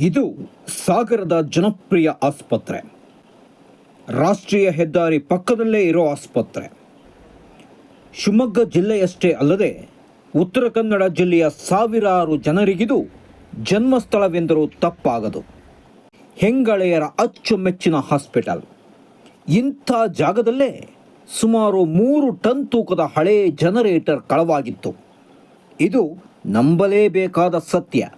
ಇದು ಸಾಗರದ ಜನಪ್ರಿಯ ಆಸ್ಪತ್ರೆ. ರಾಷ್ಟ್ರೀಯ ಹೆದ್ದಾರಿ ಪಕ್ಕದಲ್ಲೇ ಇರೋ ಆಸ್ಪತ್ರೆ. ಶಿವಮೊಗ್ಗ ಜಿಲ್ಲೆಯಷ್ಟೇ ಅಲ್ಲದೆ ಉತ್ತರ ಕನ್ನಡ ಜಿಲ್ಲೆಯ ಸಾವಿರಾರು ಜನರಿಗಿದು ಜನ್ಮಸ್ಥಳವೆಂದರೂ ತಪ್ಪಾಗದು. ಹೆಂಗಳೆಯರ ಅಚ್ಚುಮೆಚ್ಚಿನ ಹಾಸ್ಪಿಟಲ್. ಇಂಥ ಜಾಗದಲ್ಲೇ ಸುಮಾರು ಮೂರು ಟನ್ ತೂಕದ ಹಳೆಯ ಜನರೇಟರ್ ಕಳವಾಗಿತ್ತು. ಇದು ನಂಬಲೇಬೇಕಾದ ಸತ್ಯ.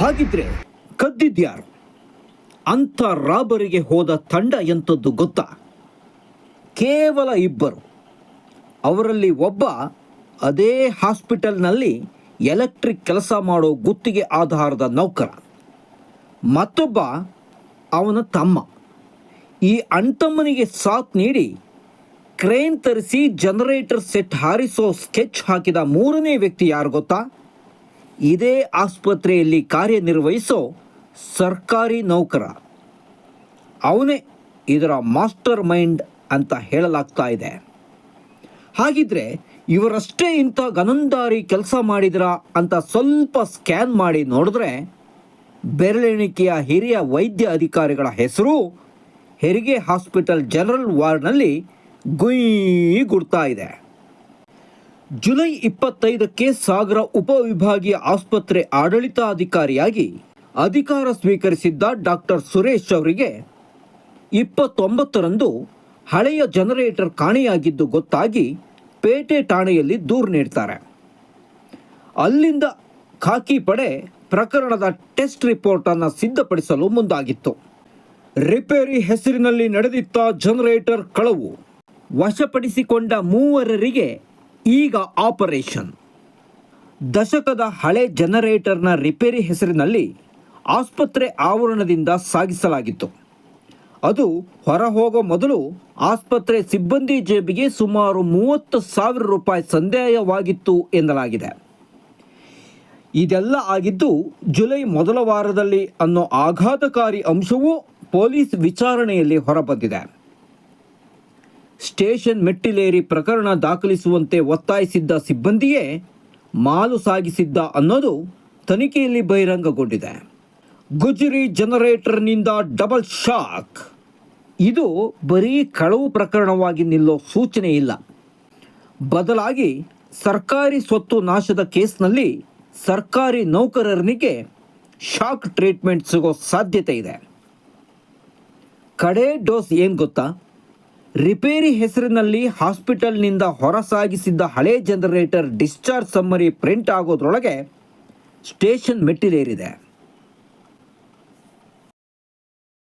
ಹಾಗಿದ್ರೆ ಕದ್ದಿದ್ಯಾರು? ಅಂಥ ರಾಬರಿಗೆ ಹೋದ ತಂಡ ಎಂಥದ್ದು ಗೊತ್ತಾ? ಕೇವಲ ಇಬ್ಬರು. ಅವರಲ್ಲಿ ಒಬ್ಬ ಅದೇ ಹಾಸ್ಪಿಟಲ್ನಲ್ಲಿ ಎಲೆಕ್ಟ್ರಿಕ್ ಕೆಲಸ ಮಾಡೋ ಗುತ್ತಿಗೆ ಆಧಾರದ ನೌಕರ. ಮತ್ತೊಬ್ಬ ಅವನ ತಮ್ಮ. ಈ ಅಣ್ತಮ್ಮನಿಗೆ ಸಾಥ್ ನೀಡಿ ಕ್ರೇನ್ ತರಿಸಿ ಜನರೇಟರ್ ಸೆಟ್ ಹಾರಿಸೋ ಸ್ಕೆಚ್ ಹಾಕಿದ ಮೂರನೇ ವ್ಯಕ್ತಿ ಯಾರು ಗೊತ್ತಾ? ಇದೇ ಆಸ್ಪತ್ರೆಯಲ್ಲಿ ಕಾರ್ಯನಿರ್ವಹಿಸೋ ಸರ್ಕಾರಿ ನೌಕರ. ಅವನೇ ಇದರ ಮಾಸ್ಟರ್ ಮೈಂಡ್ ಅಂತ ಹೇಳಲಾಗ್ತಾ ಇದೆ. ಹಾಗಿದ್ರೆ ಇವರಷ್ಟೇ ಇಂಥ ಗನಂದಾರಿ ಕೆಲಸ ಮಾಡಿದ್ರ ಅಂತ ಸ್ವಲ್ಪ ಸ್ಕ್ಯಾನ್ ಮಾಡಿ ನೋಡಿದ್ರೆ ಬೆರಳೆಣಿಕೆಯ ಹಿರಿಯ ವೈದ್ಯ ಅಧಿಕಾರಿಗಳ ಹೆಸರು ಹೆರಿಗೆ ಹಾಸ್ಪಿಟಲ್ ಜನರಲ್ ವಾರ್ಡ್ನಲ್ಲಿ ಗುಯ್ ಗುಡ್ತಾ ಇದೆ. ಜುಲೈ ಇಪ್ಪತ್ತೈದಕ್ಕೆ ಸಾಗರ ಉಪವಿಭಾಗೀಯ ಆಸ್ಪತ್ರೆ ಆಡಳಿತಾಧಿಕಾರಿಯಾಗಿ ಅಧಿಕಾರ ಸ್ವೀಕರಿಸಿದ್ದ ಡಾಕ್ಟರ್ ಸುರೇಶ್ ಅವರಿಗೆ ಇಪ್ಪತ್ತೊಂಬತ್ತರಂದು ಹಳೆಯ ಜನರೇಟರ್ ಕಾಣೆಯಾಗಿದ್ದು ಗೊತ್ತಾಗಿ ಪೇಟೆ ಠಾಣೆಯಲ್ಲಿ ದೂರು ನೀಡ್ತಾರೆ. ಅಲ್ಲಿಂದ ಖಾಕಿ ಪಡೆ ಪ್ರಕರಣದ ಟೆಸ್ಟ್ ರಿಪೋರ್ಟನ್ನು ಸಿದ್ಧಪಡಿಸಲು ಮುಂದಾಗಿತ್ತು. ರಿಪೇರಿ ಹೆಸರಿನಲ್ಲಿ ನಡೆದಿತ್ತ ಜನರೇಟರ್ ಕಳವು ವಶಪಡಿಸಿಕೊಂಡ ಮೂವರರಿಗೆ ಈಗ ಆಪರೇಷನ್. ದಶಕದ ಹಳೆ ಜನರೇಟರ್ನ ರಿಪೇರಿ ಹೆಸರಿನಲ್ಲಿ ಆಸ್ಪತ್ರೆ ಆವರಣದಿಂದ ಸಾಗಿಸಲಾಗಿತ್ತು. ಅದು ಹೊರಹೋಗೋ ಮೊದಲು ಆಸ್ಪತ್ರೆ ಸಿಬ್ಬಂದಿ ಜೇಬಿಗೆ ಸುಮಾರು ಮೂವತ್ತು ಸಾವಿರ ರೂಪಾಯಿ ಸಂದೇಹವಾಗಿತ್ತು ಎನ್ನಲಾಗಿದೆ. ಇದೆಲ್ಲ ಆಗಿದ್ದು ಜುಲೈ ಮೊದಲ ವಾರದಲ್ಲಿ ಅನ್ನೋ ಆಘಾತಕಾರಿ ಅಂಶವೂ ಪೊಲೀಸ್ ವಿಚಾರಣೆಯಲ್ಲಿ ಹೊರಬಂದಿದೆ. ಸ್ಟೇಷನ್ ಮೆಟ್ಟಿಲೇರಿ ಪ್ರಕರಣ ದಾಖಲಿಸುವಂತೆ ಒತ್ತಾಯಿಸಿದ್ದ ಸಿಬ್ಬಂದಿಯೇ ಮಾಲು ಸಾಗಿಸಿದ್ದ ಅನ್ನೋದು ತನಿಖೆಯಲ್ಲಿ ಬಹಿರಂಗಗೊಂಡಿದೆ. ಗುಜರಿ ಜನರೇಟರ್ನಿಂದ ಡಬಲ್ ಶಾಕ್. ಇದು ಬರೀ ಕಳವು ಪ್ರಕರಣವಾಗಿ ನಿಲ್ಲೋ ಸೂಚನೆ ಇಲ್ಲ. ಬದಲಾಗಿ ಸರ್ಕಾರಿ ಸ್ವತ್ತು ನಾಶದ ಕೇಸ್ನಲ್ಲಿ ಸರ್ಕಾರಿ ನೌಕರರಿಗೆ ಶಾಕ್ ಟ್ರೀಟ್ಮೆಂಟ್ ಸಿಗೋ ಸಾಧ್ಯತೆ ಇದೆ. ಕಡೆ ಡೋಸ್ ಏನು ಗೊತ್ತಾ? ರಿಪೇರಿ ಹೆಸರಿನಲ್ಲಿ ಹಾಸ್ಪಿಟಲ್ನಿಂದ ಹೊರಸಾಗಿಸಿದ್ದ ಹಳೆ ಜನರೇಟರ್ ಡಿಸ್ಚಾರ್ಜ್ ಸಮ್ಮರಿ ಪ್ರಿಂಟ್ ಆಗೋದ್ರೊಳಗೆ ಸ್ಟೇಷನ್ ಮೆಟ್ಟಿಲೇರಿದೆ.